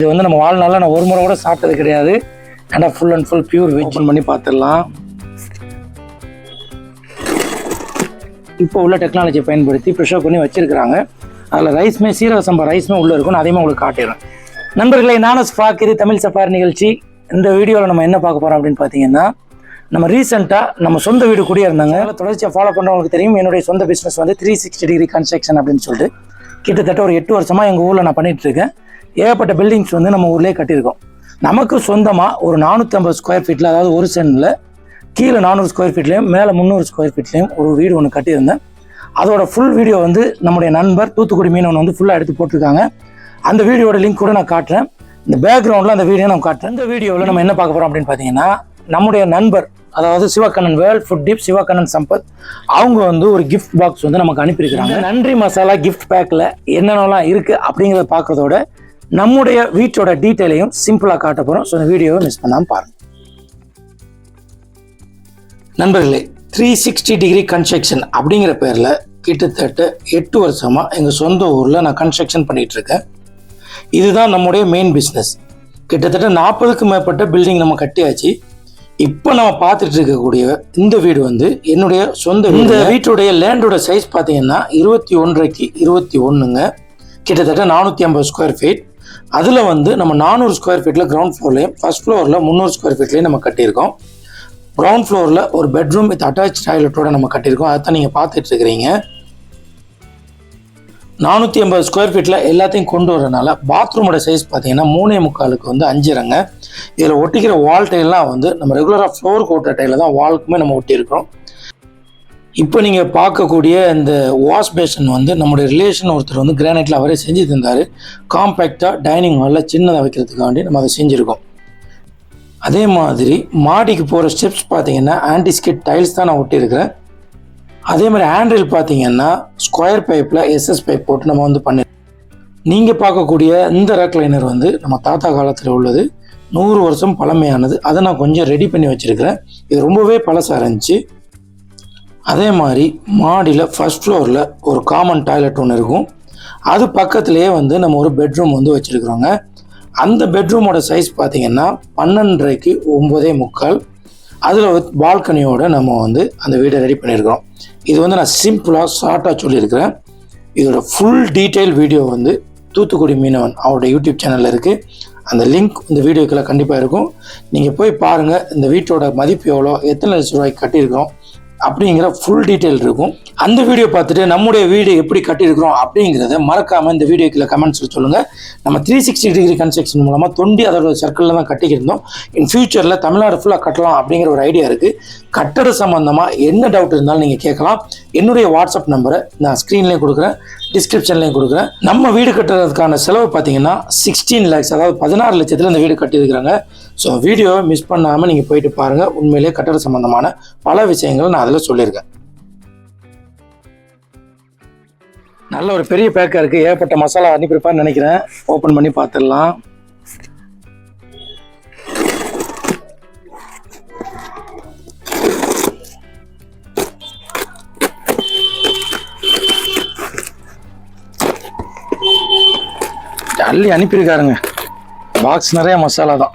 இது வந்து நம்ம வாழ்நாளில் நான் ஒரு முறை கூட சாப்பிட்டது கிடையாது. ஆனால் full and full pure veg பண்ணி பார்த்துடலாம் இப்போ உள்ள டெக்னாலஜியை பயன்படுத்தி ப்ரிஷர் பண்ணி வச்சிருக்கிறாங்க. அதில் ரைஸ்மே சீரக சம்பா ரைஸ்மே உள்ளே இருக்கும் அதையுமே உங்களுக்கு காட்டிடுறேன். நண்பர்களே நானும் ஸ்பாக் இது தமிழ் சஃபாரி நிகழ்ச்சி. இந்த வீடியோவில் நம்ம என்ன பார்க்க போகிறோம் அப்படின்னு பார்த்தீங்கன்னா நம்ம ரீசெண்டாக நம்ம சொந்த வீடு குடியிருந்தாங்க. தொடர்ச்சியாக ஃபாலோ பண்ணுறவங்களுக்கு தெரியும். என்னுடைய சொந்த பிஸ்னஸ் வந்து த்ரீ சிக்ஸ்டி டிகிரி கன்ஸ்ட்ரக்ஷன் அப்படின்னு சொல்லிட்டு கிட்டத்தட்ட ஒரு எட்டு வருஷமாக எங்கள் ஊரில் நான் பண்ணிட்டு இருக்கேன். ஏகப்பட்ட பில்டிங்ஸ் வந்து நம்ம ஊர்லேயே கட்டியிருக்கோம். நமக்கு சொந்தமாக ஒரு நானூற்றம்பது ஸ்கொயர் ஃபீட்டில் அதாவது ஒரு சென்டில் கீழே நானூறு ஸ்கொயர் ஃபீட்லேயும் மேலே முந்நூறு ஸ்கொயர் ஃபீட்லேயும் ஒரு வீடு ஒன்று கட்டியிருந்தேன். அதோட ஃபுல் வீடியோ வந்து நம்முடைய நண்பர் தூத்துக்குடி மீனவன் வந்து ஃபுல்லாக எடுத்து போட்டிருக்காங்க. அந்த வீடியோட லிங்க் கூட நான் காட்டுறேன். இந்த பேக்ரவுண்டில் அந்த வீடியோ நான் காட்டுறேன். இந்த வீடியோவில் நம்ம என்ன பார்க்க போகிறோம் அப்படின்னு பார்த்தீங்கன்னா நம்முடைய நண்பர் அதாவது Sivakannan world food dip Sivakannan Sampath அவங்க வந்து ஒரு கிஃப்ட் பாக்ஸ் வந்து நமக்கு அனுப்பியிருக்கிறாங்க. நன்றி மசாலா கிஃப்ட் பேக்கில் என்னென்னலாம் இருக்குது அப்படிங்கிறத பார்க்குறதோட நம்முடைய வீட்டோட டீட்டெயிலையும் சிம்பிளாக காட்ட போகிறோம் ஸோ இந்த வீடியோவை மிஸ் பண்ணாமல் பாருங்கள் நண்பர்களே த்ரீ சிக்ஸ்டி டிகிரி கன்ஸ்ட்ரக்ஷன் அப்படிங்கிற பேரில் கிட்டத்தட்ட எட்டு வருஷமாக எங்கள் சொந்த ஊரில் நான் கன்ஸ்ட்ரக்ஷன் பண்ணிட்டு இருக்கேன். இதுதான் நம்முடைய மெயின் பிஸ்னஸ் கிட்டத்தட்ட நாற்பதுக்கும் மேற்பட்ட பில்டிங் நம்ம கட்டியாச்சு. இப்போ நம்ம பார்த்துட்டு இருக்கக்கூடிய இந்த வீடு வந்து என்னுடைய சொந்த. இந்த வீட்டுடைய லேண்டோட சைஸ் பார்த்தீங்கன்னா இருபத்தி ஒன்றரைக்கு இருபத்தி ஒன்றுங்க கிட்டத்தட்ட நானூற்றி ஐம்பது ஸ்கொயர் ஃபீட் அதில் வந்து நம்ம நானூறு ஸ்கொயர் ஃபீட்டில் கிரவுண்ட் ஃப்ளோர்லேயும் ஃபர்ஸ்ட் ஃப்ளோரில் முந்நூறு ஸ்கொயர் ஃபீட்லேயும் நம்ம கட்டியிருக்கோம். கிரவுண்ட் ஃப்ளோரில் ஒரு பெட்ரூம் வித் அட்டாச் டாய்லெட்டோட நம்ம கட்டியிருக்கோம். அதை தான் நீங்கள் பார்த்துட்டு இருக்கிறீங்க நானூற்றி ஐம்பது ஸ்கொயர் ஃபீட்டில் எல்லாத்தையும் கொண்டு வரனால பாத்ரூமோட சைஸ் பார்த்தீங்கன்னா மூணே முக்காலுக்கு வந்து அஞ்சுறங்க. இதில் ஒட்டிக்கிற வால் டைல்லாம் வந்து நம்ம ரெகுலராக ஃப்ளோர் கோட்டர் டைலில் தான் வால்க்குமே நம்ம ஒட்டியிருக்கிறோம். இப்போ நீங்கள் பார்க்கக்கூடிய இந்த வாஷ் பேஷன் வந்து நம்முடைய ரிலேஷன் ஒருத்தர் வந்து கிரானைட்டில் அவரே செஞ்சு தந்தார் காம்பேக்டாக டைனிங் ஹாலில் சின்னதாக வைக்கிறதுக்காண்டி நம்ம அதை செஞ்சுருக்கோம். அதே மாதிரி மாடிக்கு போகிற ஸ்டெப்ஸ் பார்த்தீங்கன்னா ஆன்டிஸ்கிட் டைல்ஸ் தான் நான் ஒட்டியிருக்கிறேன். அதே மாதிரி ஹேண்டில் பார்த்தீங்கன்னா ஸ்கொயர் பைப்பில் எஸ்எஸ் பைப் போட்டு நம்ம வந்து பண்ணி நீங்கள் பார்க்கக்கூடிய இந்த ரேக் லைனர் வந்து நம்ம தாத்தா காலத்தில் உள்ளது. நூறு வருஷம் பழமையானது. அதை நான் கொஞ்சம் ரெடி பண்ணி வச்சுருக்கிறேன். இது ரொம்பவே பழசாக இருந்துச்சு. அதே மாதிரி மாடியில் ஃபர்ஸ்ட் ஃப்ளோரில் ஒரு காமன் டாய்லெட் ஒன்று இருக்கும். அது பக்கத்துலேயே வந்து நம்ம ஒரு பெட்ரூம் வந்து வச்சுருக்குறோங்க. அந்த பெட்ரூமோட சைஸ் பார்த்தீங்கன்னா பன்னெண்டரைக்கு ஒம்பதே முக்கால். அதில் பால்கனியோட நம்ம வந்து அந்த வீடை ரெடி பண்ணியிருக்கிறோம். இது வந்து நான் சிம்பிளாக ஷார்ட்டாக சொல்லியிருக்கிறேன். இதோட ஃபுல் டீட்டெயில் வீடியோ வந்து தூத்துக்குடி மீனவன் அவரோட யூடியூப் சேனலில் இருக்குது அந்த லிங்க் இந்த வீடியோக்கெல்லாம் கண்டிப்பாக இருக்கும். நீங்கள் போய் பாருங்கள் இந்த வீட்டோட மதிப்பு எவ்வளோ எத்தனை லட்ச ரூபாய்க்கு கட்டியிருக்கிறோம் அப்படிங்கிற ஃபுல் டீட்டெயில் இருக்கும். அந்த வீடியோ பார்த்துட்டு நம்முடைய வீடு எப்படி கட்டியிருக்கிறோம் அப்படிங்கிறத மறக்காமல் இந்த வீடியோக்கில் கமெண்ட்ஸில் சொல்லுங்கள் நம்ம த்ரீ சிக்ஸ்டி டிகிரி கன்ஸ்ட்ரக்ஷன் மூலமாக தொண்டி அதோட சர்க்கிளில் தான் கட்டிக்கிருந்தோம் இன் ஃபியூச்சரில் தமிழ்நாடு ஃபுல்லாக கட்டலாம் அப்படிங்கிற ஒரு ஐடியா இருக்குது கட்டட சம்மந்தமாக என்ன டவுட் இருந்தாலும் நீங்கள் கேட்கலாம். என்னுடைய வாட்ஸ்அப் நம்பரை நான் ஸ்க்ரீன்லேயும் கொடுக்குறேன் டிஸ்கிரிப்ஷன்லேயும் கொடுக்குறேன். நம்ம வீடு கட்டுறதுக்கான செலவு பார்த்தீங்கன்னா சிக்ஸ்டீன் லேக்ஸ் அதாவது பதினாறு லட்சத்தில் இந்த வீடு கட்டியிருக்கிறாங்க. ஸோ வீடியோவை மிஸ் பண்ணாமல் நீங்கள் போயிட்டு பாருங்கள் உண்மையிலேயே கட்டட சம்மந்தமான பல விஷயங்களை நான் அதில் சொல்லியிருக்கேன். நல்ல ஒரு பெரிய பேக்காக இருக்குது ஏகப்பட்ட மசாலா அனுப்பியிருப்பான்னு நினைக்கிறேன். ஓப்பன் பண்ணி பார்த்துடலாம் அள்ளி அனுப்பியிருக்காருங்க. பாக்ஸ் நிறைய மசாலா தான்.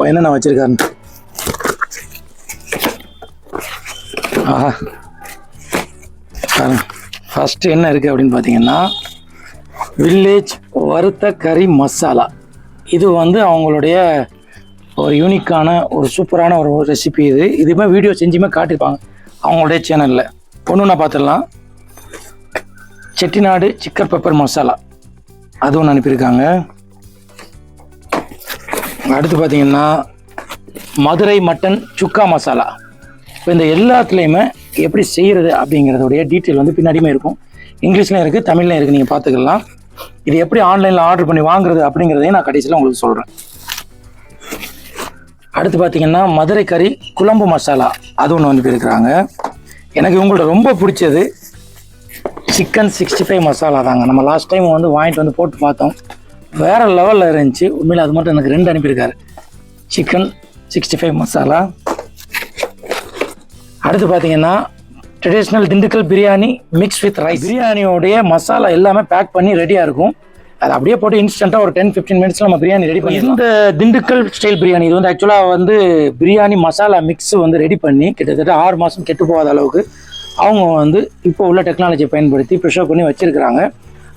பார்ப்போம் என்னென்ன வச்சிருக்காருன்னு ஆஹா. ஃபஸ்ட்டு என்ன இருக்குது அப்படின்னு பார்த்தீங்கன்னா வில்லேஜ் வறுத்த கறி மசாலா இது வந்து அவங்களுடைய ஒரு யூனிக்கான ஒரு சூப்பரான ஒரு ரெசிபி இது. இதுமே வீடியோ செஞ்சுமே காட்டியிருப்பாங்க அவங்களுடைய சேனலில் ஒன்று பார்த்துடலாம் செட்டிநாடு சிக்கன் பெப்பர் மசாலா அது ஒன்று அனுப்பியிருக்காங்க. அடுத்து பார்த்தீங்கன்னா மதுரை மட்டன் சுக்கா மசாலா. இப்போ இந்த எல்லாத்துலேயுமே எப்படி செய்கிறது அப்படிங்கிறதுடைய டீட்டெயில் வந்து பின்னாடியுமே இருக்கும். இங்கிலீஷ்லையும் இருக்குது தமிழ்லையும் இருக்குது நீங்கள் பார்த்துக்கலாம். இது எப்படி ஆன்லைனில் ஆர்டர் பண்ணி வாங்குறது அப்படிங்கிறதையும் நான் கடைசியில் உங்களுக்கு சொல்கிறேன் அடுத்து பார்த்தீங்கன்னா மதுரை கறி குழம்பு மசாலா. அது ஒன்று வந்து இருக்கிறாங்க எனக்கு இவங்கள்ட்ட ரொம்ப பிடிச்சது சிக்கன் சிக்ஸ்டி ஃபைவ் மசாலா தாங்க. நம்ம லாஸ்ட் டைம் வந்து வாங்கிட்டு வந்து போட்டு பார்த்தோம். வேறு லெவலில் இருந்துச்சு. உண்மையில் அது மட்டும் எனக்கு ரெண்டு அனுப்பியிருக்காரு. சிக்கன் சிக்ஸ்டி ஃபைவ் மசாலா அடுத்து பார்த்தீங்கன்னா traditional Dindigul biryani mix with rice பிரியாணியோடைய masala எல்லாமே பேக் பண்ணி ரெடியாக இருக்கும். அது அப்படியே போட்டு இன்ஸ்டண்ட்டாக ஒரு டென் ஃபிஃப்டீன் மினிட்ஸில் நம்ம பிரியாணி ரெடி பண்ணி இந்த திண்டுக்கல் ஸ்டைல் பிரியாணி இது வந்து ஆக்சுவலாக வந்து பிரியாணி மசாலா மிக்ஸ் வந்து ரெடி பண்ணி கிட்டத்தட்ட ஆறு மாதம் கெட்டு போகாத அளவுக்கு அவங்க வந்து இப்போ உள்ள டெக்னாலஜியை பயன்படுத்தி ப்ரிஷர் பண்ணி வச்சுருக்கிறாங்க.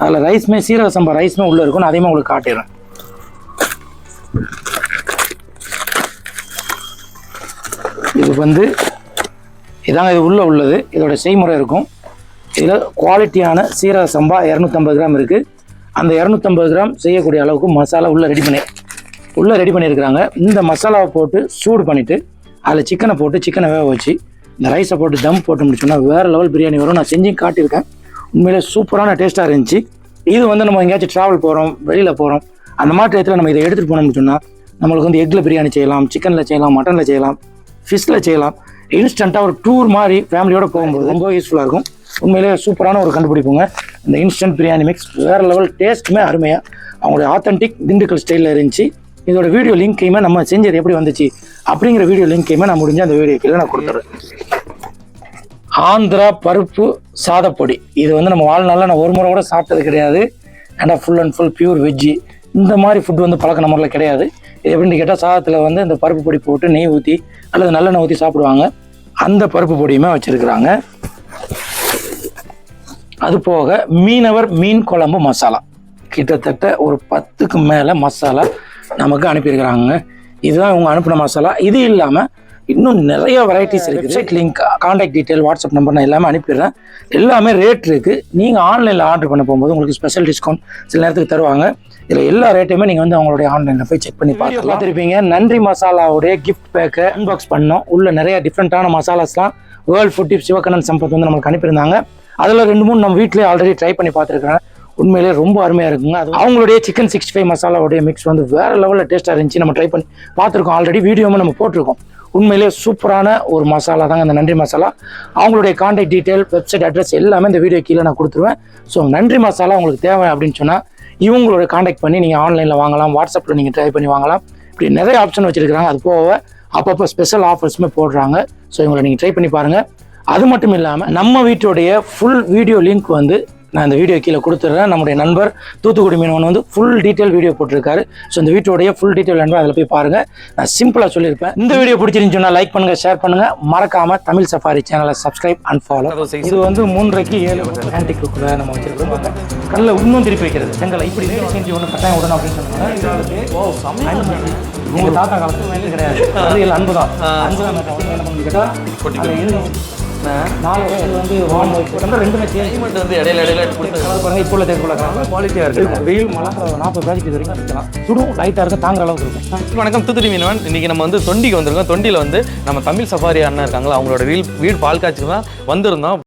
அதில் ரைஸ்மே சீரக சம்பா ரைஸ்மே உள்ளே இருக்கும். அதையுமே உங்களுக்கு காட்டிடுறேன். இது வந்து இதாங்க இது உள்ளே உள்ளது. இதோட செய்முறை இருக்கும். இதில் குவாலிட்டியான சீரக சம்பா இரநூத்தம்பது கிராம் இருக்குது அந்த இரநூத்தம்பது கிராம் செய்யக்கூடிய அளவுக்கு மசாலா உள்ளே ரெடி பண்ணி உள்ளே ரெடி பண்ணியிருக்கிறாங்க. இந்த மசாலாவை போட்டு சூடு பண்ணிவிட்டு அதில் சிக்கனை போட்டு சிக்கனை வேக வச்சு இந்த ரைஸை போட்டு தம் போட்டு முடிச்சோன்னா வேறு லெவல் பிரியாணி வரும். நான் செஞ்சு காட்டியிருக்கேன். உண்மையிலே சூப்பரான டேஸ்ட்டாக இருந்துச்சு. இது வந்து நம்ம எங்கேயாச்சும் ட்ராவல் போகிறோம் வெளியில் போகிறோம் அந்த மாதிரி டயத்தில் நம்ம இதை எடுத்துகிட்டு போனோம்னு சொன்னால் நம்மளுக்கு வந்து எக்கில் பிரியாணி செய்யலாம் சிக்கனில் செய்யலாம் மட்டனில் செய்யலாம் ஃபிஷ்ஷில் செய்யலாம். இன்ஸ்டண்ட்டாக ஒரு டூர் மாதிரி ஃபேமிலியோடு போகும்போது ரொம்ப யூஸ்ஃபுல்லாக இருக்கும். உண்மையிலேயே சூப்பரான ஒரு கண்டுபிடிப்புங்க. இந்த இன்ஸ்டன்ட் பிரியாணி மிக்ஸ் வேறு லெவல் டேஸ்ட்டுமே அருமையாக அவங்களுடைய ஆத்தென்டிக் திண்டுக்கல் ஸ்டைலில் இருந்துச்சு. இதோட வீடியோ லிங்க்கையுமே நம்ம செஞ்சது எப்படி வந்துச்சு அப்படிங்கிற வீடியோ லிங்க்கையுமே நான் முடிஞ்ச அந்த வீடியோ கீழே நான் கொடுத்துறேன். ஆந்திரா பருப்பு சாதப்பொடி. இது வந்து நம்ம வாழ்நாளில் நான் ஒரு முறை கூட சாப்பிட்டது கிடையாது. ஏன்னா full and full pure veggie இந்த மாதிரி ஃபுட் வந்து பழக்க நம்மளில் கிடையாது. இது எப்படின்னு கேட்டால் சாதத்தில் வந்து இந்த பருப்பு பொடி போட்டு நெய் ஊற்றி அல்லது நல்லெண்ணெய் ஊற்றி சாப்பிடுவாங்க. அந்த பருப்பு பொடியுமே வச்சுருக்குறாங்க. அது போக மீனவர் மீன் குழம்பு மசாலா. கிட்டத்தட்ட ஒரு பத்துக்கு மேலே மசாலா நமக்கு அனுப்பியிருக்கிறாங்க. இதுதான் இவங்க அனுப்பின மசாலா. இது இல்லாமல் இன்னும் நிறைய வெரைட்டிஸ் இருக்குது. Website link contact detail WhatsApp number நான் எல்லாமே அனுப்பிடுறேன். எல்லாமே ரேட் இருக்குது நீங்கள் ஆன்லைனில் ஆர்டர் பண்ண போகும்போது உங்களுக்கு ஸ்பெஷல் டிஸ்கவுண்ட் சில நேரத்துக்கு தருவாங்க. இதில் எல்லா ரேட்டையுமே நீங்கள் வந்து அவங்களுடைய ஆன்லைனில் போய் செக் பண்ணி பார்க்கலாம் பார்த்துருப்பீங்க. நன்றி மசாலாவுடைய கிஃப்ட் பேக்கை அன்பாக்ஸ் பண்ணோம். உள்ள நிறைய டிஃப்ரெண்ட்டான மசாலாஸ்லாம் world food dip Sivakannan Sampath வந்து நம்மளுக்கு அனுப்பியிருந்தாங்க. அதில் ரெண்டு மூணு நம்ம வீட்டிலேயே ஆல்ரெடி ட்ரை பண்ணி பார்த்துருக்கேன் உண்மையிலேயே ரொம்ப அருமையாக இருக்குங்க. அது அவங்களுடைய சிக்கன் சிக்ஸ்டி ஃபைவ் மசாலாவுடைய மிக்ஸ் வந்து வேறு லெவலில் டேஸ்ட்டாக இருந்துச்சு. நம்ம ட்ரை பண்ணி பார்த்துருக்கோம். ஆல்ரெடி வீடியோவும் நம்ம போட்டிருக்கோம். உண்மையிலேயே சூப்பரான ஒரு மசாலா தாங்க அந்த நன்றி மசாலா. அவங்களுடைய கான்டாக்ட் டீட்டெயில் வெப்சைட் அட்ரஸ் எல்லாமே இந்த வீடியோ கீழே நான் கொடுத்துருவேன். ஸோ நன்றி மசாலா உங்களுக்கு தேவை அப்படின்னு சொன்னால் இவங்களோட காண்டாக்ட் பண்ணி நீங்கள் ஆன்லைனில் வாங்கலாம் வாட்ஸ்அப்பில் நீங்கள் ட்ரை பண்ணி வாங்கலாம். இப்படி நிறைய ஆப்ஷன் வச்சுருக்காங்க அது போக அப்பப்போ ஸ்பெஷல் ஆஃபர்ஸுமே போடுறாங்க. ஸோ இவங்களை நீங்கள் ட்ரை பண்ணி பாருங்கள் அது மட்டும் இல்லாமல் நம்ம வீட்டுடைய ஃபுல் வீடியோ லிங்க் வந்து நான் இந்த வீடியோ கீழே கொடுத்துட்றேன். நம்முடைய நண்பர் தூத்துக்குடி மீனவன் வந்து ஃபுல் டீட்டெயில் வீடியோ போட்டிருக்காரு. ஸோ இந்த வீட்டோடைய ஃபுல் டீட்டெயில் நண்பர் அதில் போய் பாருங்கள் நான் சிம்பிளாக சொல்லியிருப்பேன். இந்த வீடியோ பிடிச்சிருந்துச்சு சொன்னால் லைக் பண்ணுங்கள் ஷேர் பண்ணுங்கள் மறக்காமல் தமிழ் சஃபாரி சேனலை சப்ஸ்கிரைப் அண்ட் ஃபாலோ இது வந்து மூன்றரைக்கு ஏழு ஆன்டி குக்கில் நம்ம வச்சிருக்கோம். கல்ல இன்னும் திருப்பி வைக்கிறது. செங்கலை இப்படி நேரம் செஞ்சு ஒன்று கட்டாயம் விடணும் அப்படின்னு சொன்னாங்க உங்க தாத்தா காலத்துல வேலை கிடையாது. அன்பு தான் அன்பு தான் நாலு வந்து வார்ம் ஒயிட் ரெண்டுமே சேஞ்ச் கிளைமேட் வந்து இடையில இடையில கொடுத்து கலர் பாருங்க இப்போ உள்ள தேர்க்குள்ள குவாலிட்டியா இருக்கு வெயில் மழை நாற்பது பேருக்கு வரைக்கும் சுடும் லைட்டாக இருக்கும் தாங்குற அளவுக்கு இருக்கும் வணக்கம் தூத்துக்குடி மீனவன் இன்னைக்கு நம்ம வந்து தொண்டிக்கு வந்திருக்கோம் தொண்டியில் வந்து நம்ம தமிழ் சஃபாரி அண்ணன் இருக்காங்களா அவங்களோட வீல் வீடு பால் காய்ச்சி தான் வந்திருந்தோம்